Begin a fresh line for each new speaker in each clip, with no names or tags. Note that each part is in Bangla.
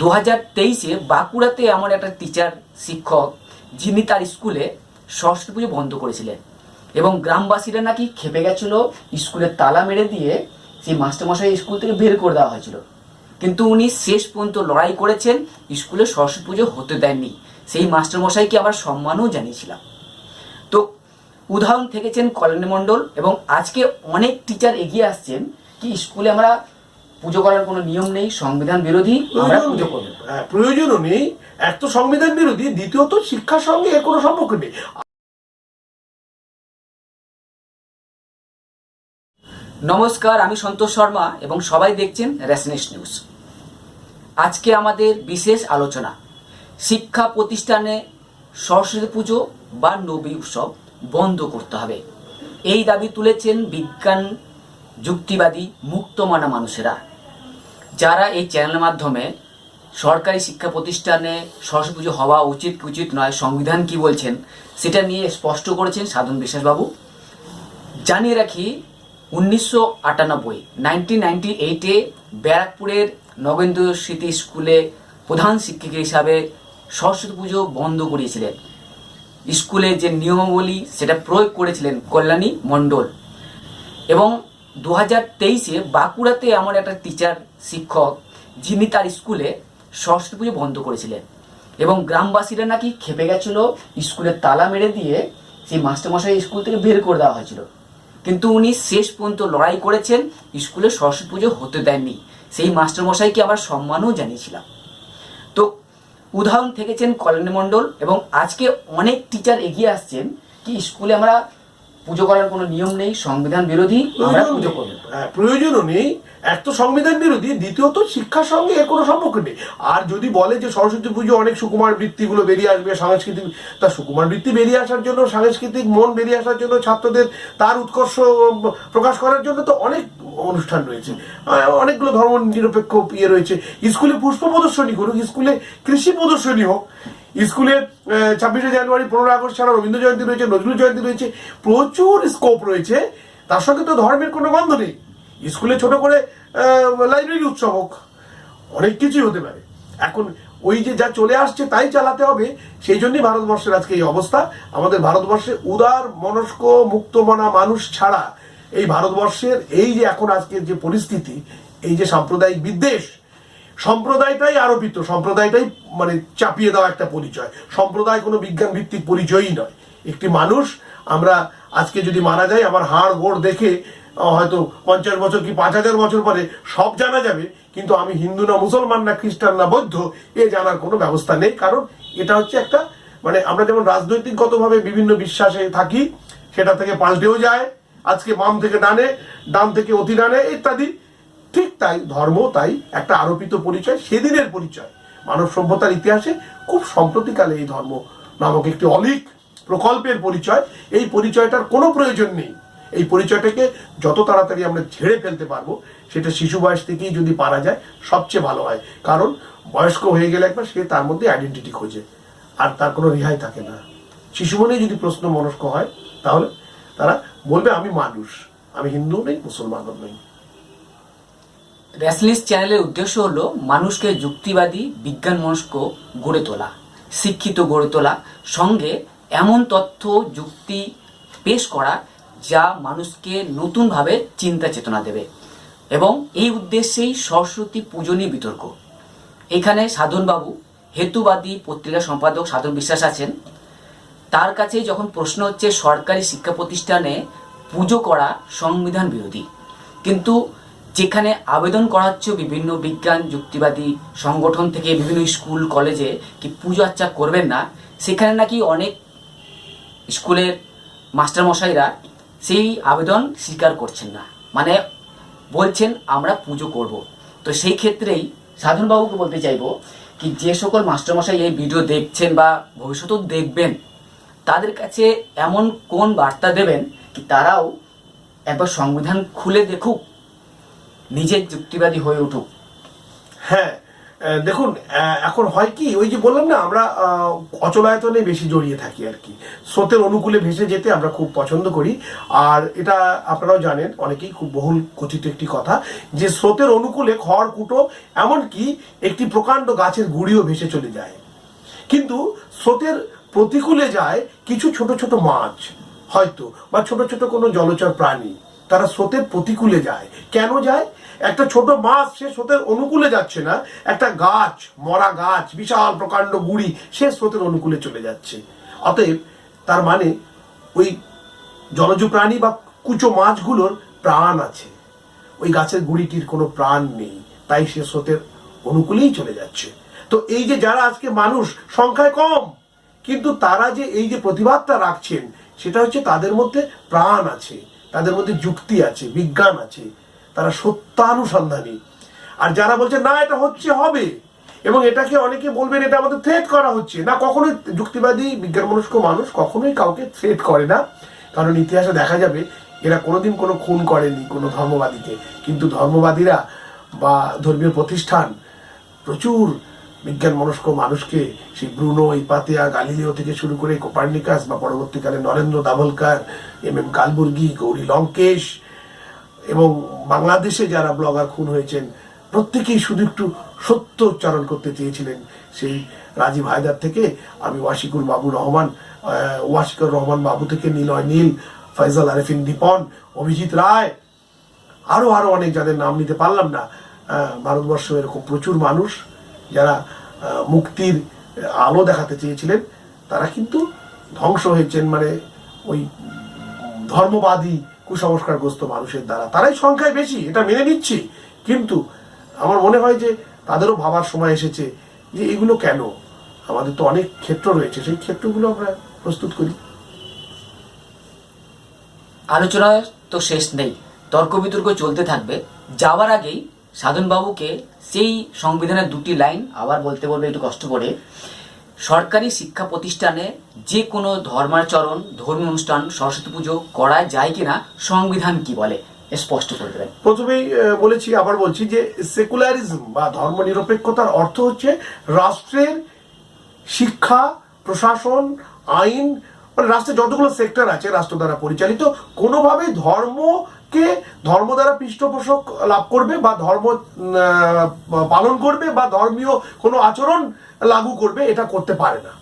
দু হাজার তেইশে বাঁকুড়াতে এমন একটা টিচার শিক্ষক, যিনি তার স্কুলে সরস্বতী পুজো বন্ধ করেছিলেন এবং গ্রামবাসীরা নাকি খেপে গেছিল স্কুলের তালা মেরে দিয়ে সেই মাস্টারমশাই স্কুল থেকে বের করে দেওয়া হয়েছিল। কিন্তু উনি শেষ পর্যন্ত লড়াই করেছেন স্কুলে সরস্বতী পুজো হতে দেননি। সেই মাস্টারমশাইকে আবার সম্মানও জানিয়েছিলাম। তো উদাহরণ থেকেছেন কল্যাণী মণ্ডল এবং আজকে অনেক টিচার এগিয়ে আসছেন, কি স্কুলে আমরা পুজো করার কোনো নিয়ম নেই সংবিধান বিরোধী আমরা পুজো।
হ্যাঁ, প্রয়োজনও নেই। এক তো সংবিধান বিরোধী দ্বিতীয়ত শিক্ষার সঙ্গে এর কোনো সম্পর্ক নেই।
নমস্কার আমি সন্তোষ শর্মা এবং সবাই দেখছেন রেসনেস নিউজ। আজকে আমাদের বিশেষ আলোচনা শিক্ষা প্রতিষ্ঠানে সরস্বতী পুজো বা নবী উৎসব বন্ধ করতে হবে। এই দাবি তুলেছেন বিজ্ঞান যুক্তিবাদী মুক্তমানা মানুষেরা। যারা এই চ্যানেলের মাধ্যমে সরকারি শিক্ষা প্রতিষ্ঠানে সরস্বতী পুজো হওয়া উচিত উচিত নয়, সংবিধান কি বলছেন, সেটা নিয়ে স্পষ্ট করেছেন সাধন বিশ্বাসবাবু। জানিয়ে রাখি, উনিশশো আটানব্বই নাইনটিন নাইনটি এইটে ব্যারাকপুরের নগেন্দ্র স্মৃতি স্কুলে প্রধান শিক্ষিকা হিসাবে সরস্বতী পুজো বন্ধ করিয়েছিলেন। স্কুলে যে নিয়মাবলী, সেটা প্রয়োগ করেছিলেন কল্যাণী মণ্ডল। এবং দু হাজার তেইশে বাঁকুড়াতে আমার একটা টিচার শিক্ষক যিনি তার স্কুলে সরস্বতী পুজো বন্ধ করেছিলেন। এবং গ্রামবাসীরা নাকি খেপে গেছিল স্কুলের তালা মেরে দিয়ে সেই মাস্টারমশাই স্কুল থেকে বের করে দেওয়া হয়েছিল। কিন্তু উনি শেষ পর্যন্ত লড়াই করেছেন স্কুলে সরস্বতী পুজো হতে দেননি। সেই মাস্টারমশাইকে আবার সম্মানও জানিয়েছিলাম। তো উদাহরণ থেকেছেন কল্যাণী মণ্ডল এবং আজকে অনেক টিচার এগিয়ে আসছেন কি স্কুলে আমরা পুজো করার কোনো নিয়ম নেই সংবিধান বিরোধী আমরা পুজো করব।
হ্যাঁ, প্রয়োজনও নেই। এক তো সংবিধান বিরোধী, দ্বিতীয়ত শিক্ষার সঙ্গে এর কোনো সম্পর্ক নেই। আর যদি বলে যে সরস্বতী পুজো অনেক সুকুমার বৃত্তিগুলো বেরিয়ে আসবে, সাংস্কৃতিক, তা সুকুমার বৃত্তি বেরিয়ে আসার জন্য, সাংস্কৃতিক মন বেরিয়ে আসার জন্য ছাত্রদের তার উৎকর্ষ প্রকাশ করার জন্য তো অনেক অনুষ্ঠান রয়েছে। অনেকগুলো ধর্ম নিরপেক্ষ ইয়ে রয়েছে। স্কুলে পুষ্প প্রদর্শনী করুক, স্কুলে কৃষি প্রদর্শনী হোক, স্কুলে ছাব্বিশে জানুয়ারি, পনেরো আগস্ট ছাড়া রবীন্দ্র জয়ন্তী রয়েছে, নজরুল জয়ন্তী রয়েছে, প্রচুর স্কোপ রয়েছে। তার সঙ্গে তো ধর্মের কোনো গন্ধ নেই। স্কুলে ছোট করে লাইব্রেরি উৎসব হোক, অনেক কিছুই হতে পারে। এখন ওই যে যা চলে আসছে তাই চালাতে হবে, সেই জন্যই ভারতবর্ষের আজকে এই অবস্থা। আমাদের ভারতবর্ষে উদার, মনস্ক, মুক্তমনা মানুষ ছাড়া এই ভারতবর্ষের এই যে এখন আজকের যে পরিস্থিতি, এই যে সাম্প্রদায়িক বিদ্বেষ, সম্প্রদায়টাই আরোপিত, সম্প্রদায়টাই মানে চাপিয়ে দেওয়া একটা পরিচয়। সম্প্রদায় কোনো বিজ্ঞান ভিত্তিক পরিচয়ই নয়। একটি মানুষ, আমরা আজকে যদি মারা যাই, আমার হাড় গোড় দেখে হয়তো পঞ্চাশ বছর কি পাঁচ হাজার বছর পরে সব জানা যাবে, কিন্তু আমি হিন্দু না মুসলমান না খ্রিস্টান না বৌদ্ধ, এ জানার কোনো ব্যবস্থা নেই, কারণ এটা হচ্ছে একটা মানে আমরা যেমন রাজনৈতিকগতভাবে বিভিন্ন বিশ্বাসে থাকি, সেটা থেকে পাল্টেও যায়, আজকে বাম থেকে ডানে, ডান থেকে অতি ডানে ইত্যাদি, ঠিক তাই ধর্ম তাই একটা আরোপিত পরিচয়, সেদিনের পরিচয়। মানব সভ্যতার ইতিহাসে খুব সম্প্রতিকালে এই ধর্ম নামক একটি অলিক প্রকল্পের পরিচয়, এই পরিচয়টার কোনো প্রয়োজন নেই। এই পরিচয়টাকে যত তাড়াতাড়ি আমরা ঝেড়ে ফেলতে পারব, সেটা শিশু বয়স থেকেই যদি পারা যায়, সবচেয়ে ভালো হয়। কারণ বয়স্ক হয়ে গেলে একবার সে তার মধ্যে আইডেন্টিটি খোঁজে, আর তার কোনো রেহাই থাকে না। শিশু মনে যদি প্রশ্ন মনস্ক হয়, তাহলে তারা বলবে, আমি মানুষ, আমি হিন্দু নেই মুসলমানও নেই।
রেসলিস চ্যানেলের উদ্দেশ্য হলো মানুষকে যুক্তিবাদী বিজ্ঞান মনস্ক গড়ে তোলা, শিক্ষিত গড়ে তোলা, সঙ্গে এমন তথ্য, যুক্তি পেশ করা যা মানুষকে নতুনভাবে চিন্তা চেতনা দেবে। এবং এই উদ্দেশ্যেই সরস্বতী পূজনী বিতর্ক। এখানে সাধনবাবু, হেতুবাদী পত্রিকা সম্পাদক সাধন বিশ্বাস আছেন। তার কাছে যখন প্রশ্ন হচ্ছে সরকারি শিক্ষা প্রতিষ্ঠানে পুজো করা সংবিধান বিরোধী। কিন্তু যেখানে আবেদন করা বিভিন্ন বিজ্ঞান, যুক্তিবাদী সংগঠন থেকে বিভিন্ন স্কুল, কলেজে কি পুজো আচ্চা করবেন না, সেখানে নাকি অনেক স্কুলের মাস্টারমশাইরা সেই আবেদন স্বীকার করছেন না। মানে বলছেন, আমরা পুজো করব। তো সেই ক্ষেত্রেই সাধনবাবুকে বলতে চাইব কি, যে সকল মাস্টারমশাই এই ভিডিও দেখছেন বা ভবিষ্যতেও দেখবেন, তাদের কাছে এমন কোন বার্তা দেবেন কি, তারাও একবার সংবিধান খুলে দেখুক, নিজের যুক্তিবাদী হয়ে উঠুক?
হ্যাঁ দেখুন এখন হয় কি, ওই যে বললাম না, আমরা অচলায়তনে বেশি জড়িয়ে থাকি আর কি। স্রোতের অনুকূলে ভেসে যেতে আমরা খুব পছন্দ করি। আর এটা আপনারাও জানেন, অনেকেই খুব বহুল কথিত একটি কথা, যে স্রোতের অনুকূলে খড় কুটো এমনকি একটি প্রকাণ্ড গাছের গুড়িও ভেসে চলে যায়। কিন্তু স্রোতের প্রতিকূলে যায় কিছু ছোট ছোট মাছ, হয়তো, বা ছোট ছোট কোনো জলচর প্রাণী। তারা স্রোতের প্রতিকূলে যায়। কেন যায়? একটা ছোট মাছ সে স্রোতের অনুকূলে যাচ্ছে না, একটা গাছ, মরা গাছ, বিশাল প্রকাণ্ড গুড়ি, সে স্রোতের অনুকূলে চলে যাচ্ছে। অতএব তার মানে ওই জলজ প্রাণী বা কুচো মাছগুলোর প্রাণ আছে। ওই গাছের গুড়িটির কোনো প্রাণ নেই, তাই সে স্রোতের অনুকূলেই চলে যাচ্ছে। তো এই যে যারা আজকে মানুষ, সংখ্যায় কম, কিন্তু তারা যে এই যে প্রতিবাদটা রাখছেন, সেটা হচ্ছে তাদের মধ্যে প্রাণ আছে, তাদের মধ্যে যুক্তি আছে, বিজ্ঞান আছে। তারা সত্যানুসন্ধানী। আর যারা বলছে, না, এটা হচ্ছে, হবে। এবং এটাকে অনেকে বলবেন, এটা আমাদের থ্রেট করা হচ্ছে। না, কখনোই যুক্তিবাদী বিজ্ঞান মনস্ক মানুষ কখনোই কাউকে থ্রেট করে না। কারণ ইতিহাসে দেখা যাবে, এরা কোনোদিন কোনো খুন করেনি কোনো ধর্মবাদীকে। কিন্তু ধর্মবাদীরা বা ধর্মীয় প্রতিষ্ঠান প্রচুর বিজ্ঞান মনস্ক মানুষকে, সেই ব্রুনো, ইপাতিয়া, গালিলিও থেকে শুরু করে কোপার্নিকাস বা পরবর্তীকালে নরেন্দ্র দাভলকার, এম এম কালবুর্গি, গৌরী লঙ্কেশ এবং বাংলাদেশে যারা ব্লগার খুন হয়েছেন, প্রত্যেকেই শুধু একটু সত্য উচ্চারণ করতে চেয়েছিলেন। সেই রাজীব হায়দার থেকে আমি ওয়াশিকুর বাবু রহমান ওয়াশিকুর রহমান বাবু থেকে নীলয় নীল ফয়জাল আরেফিন দীপন, অভিজিৎ রায় আরও আরও অনেক যাদের নাম নিতে পারলাম না। ভারতবর্ষ এরকম প্রচুর মানুষ যারা মুক্তির আলো দেখাতে চেয়েছিলেন, তারা কিন্তু ধ্বংস হয়েছেন। মানে ওই ধর্মবাদী কুসংস্কারগ্রস্ত মানুষের দ্বারা। তারাই সংখ্যায় বেশি, এটা মেনে নিচ্ছি। কিন্তু আমার মনে হয় যে তাদেরও ভাবার সময় এসেছে যে এগুলো কেন? আমাদের তো অনেক ক্ষেত্র রয়েছে, সেই ক্ষেত্রগুলো আমরা প্রস্তুত করি।
আলোচনা তো শেষ নেই। তর্ক বিতর্ক চলতে থাকবে। যাওয়ার আগেই সাধনবাবুকে সেই সংবিধানের দুটি লাইন আবার বলতে বলবে, একটু কষ্ট করে। সরকারি শিক্ষা প্রতিষ্ঠানে যে কোনো ধর্মাচরণ, ধর্মীয় অনুষ্ঠান, সরস্বতী পুজো করা যায় কিনা, সংবিধান কি বলে স্পষ্ট করে দেবেন।
প্রথমেই বলেছি, আবার বলছি যে সেকুলারিজম বা ধর্মনিরপেক্ষতার অর্থ হচ্ছে রাষ্ট্রের শিক্ষা, প্রশাসন, আইন মানে রাষ্ট্রের যতগুলো সেক্টর আছে রাষ্ট্র দ্বারা পরিচালিত কোনোভাবে ধর্মকে, ধর্ম দ্বারা পৃষ্ঠপোষক লাভ করবে বা ধর্ম পালন করবে বা ধর্মীয় কোনো আচরণ লাগু করবে, এটা করতে পারে না।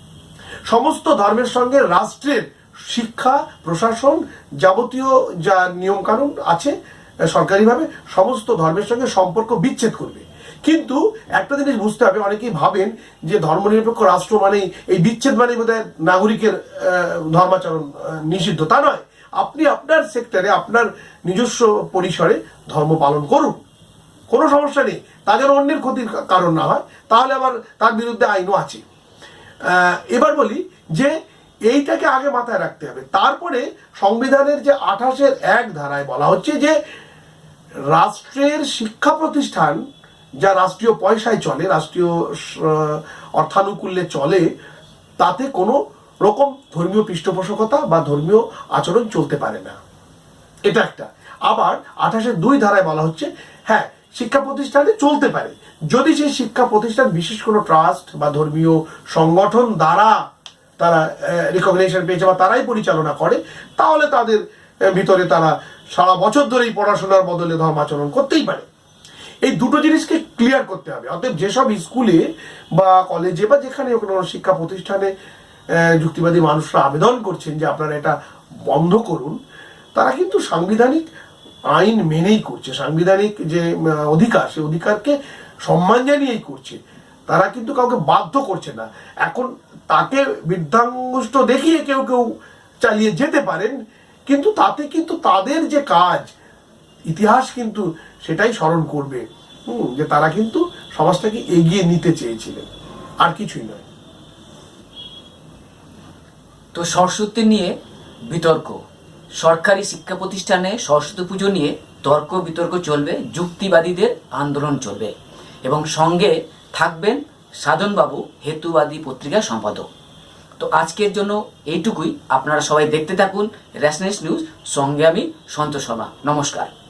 সমস্ত ধর্মের সঙ্গে রাষ্ট্রের শিক্ষা, প্রশাসন যাবতীয় যা নিয়মকানুন আছে সরকারিভাবে, সমস্ত ধর্মের সঙ্গে সম্পর্ক বিচ্ছেদ করবে। কিন্তু একটা জিনিস বুঝতে হবে, অনেকেই ভাবেন যে ধর্মনিরপেক্ষ রাষ্ট্র মানেই, এই বিচ্ছেদ মানেই বোধহয় নাগরিকের ধর্মাচরণ নিষিদ্ধ। তা নয়। আপনি আপনার সেক্টরে আপনার নিজস্ব পরিসরে ধর্ম পালন করুন। কোনো সমস্যা নেই। তা যেন অন্যের ক্ষতির কারণ না হয়। তাহলে আবার তার বিরুদ্ধে আইনও আছে। এবার বলি যে এইটাকে আগে মাথায় রাখতে হবে। তারপরে সংবিধানের যে আঠাশের এক ধারায় বলা হচ্ছে যে রাষ্ট্রের শিক্ষা প্রতিষ্ঠান যা রাষ্ট্রীয় পয়সায় চলে, রাষ্ট্রীয় অর্থানুকূল্যে চলে, তাতে কোনো রকম ধর্মীয় পৃষ্ঠপোষকতা বা ধর্মীয় আচরণ চলতে পারে না। এটা একটা। আবার আঠাশের দুই ধারায় বলা হচ্ছে হ্যাঁ শিক্ষা প্রতিষ্ঠানে চলতে পারে। যদি সেই শিক্ষা প্রতিষ্ঠান বিশেষ কোনো ট্রাস্ট বা ধর্মীয় সংগঠন দ্বারা তারা রিকগনিশন পেয়েছে বা তারাই পরিচালনা করে, তাহলে তাদের ভিতরে তারা সারা বছর ধরে এই পড়াশোনার বদলে ধর্মাচরণ করতেই পারে। এই দুটো জিনিসকে ক্লিয়ার করতে হবে। অতএব যেসব স্কুলে বা কলেজে বা যেখানে কোনো শিক্ষা প্রতিষ্ঠানে যুক্তিবাদী মানুষরা আবেদন করছেন যে আপনারা এটা বন্ধ করুন, তারা কিন্তু সাংবিধানিক আইন মেনেই করছে সাংবিধানিক যে অধিকার সেই অধিকারকে সম্মান জানিয়েই করছে। তারা কিন্তু কাউকে বাধ্য করছে না। এখন তাকে বৃদ্ধাঙ্গুষ্ট দেখিয়ে কেউ কেউ চালিয়ে যেতে পারেন কিন্তু তাতে কিন্তু তাদের যে কাজ ইতিহাস কিন্তু সেটাই স্মরণ করবে। হুম, যে তারা কিন্তু সমাজটাকে এগিয়ে নিতে চেয়েছিলেন। আর কিছুই নয়।
তো সরস্বতী নিয়ে বিতর্ক। সরকারি শিক্ষা প্রতিষ্ঠানে সরস্বতী পুজো নিয়ে তর্ক বিতর্ক চলবে, যুক্তিবাদীদের আন্দোলন চলবে এবং সঙ্গে থাকবেন সাধনবাবু, হেতুবাদী পত্রিকার সম্পাদক। তো আজকের জন্য এইটুকুই। আপনারা সবাই দেখতে থাকুন রেশনেস নিউজ। সঙ্গে আমি সন্তোষ শর্মা। নমস্কার।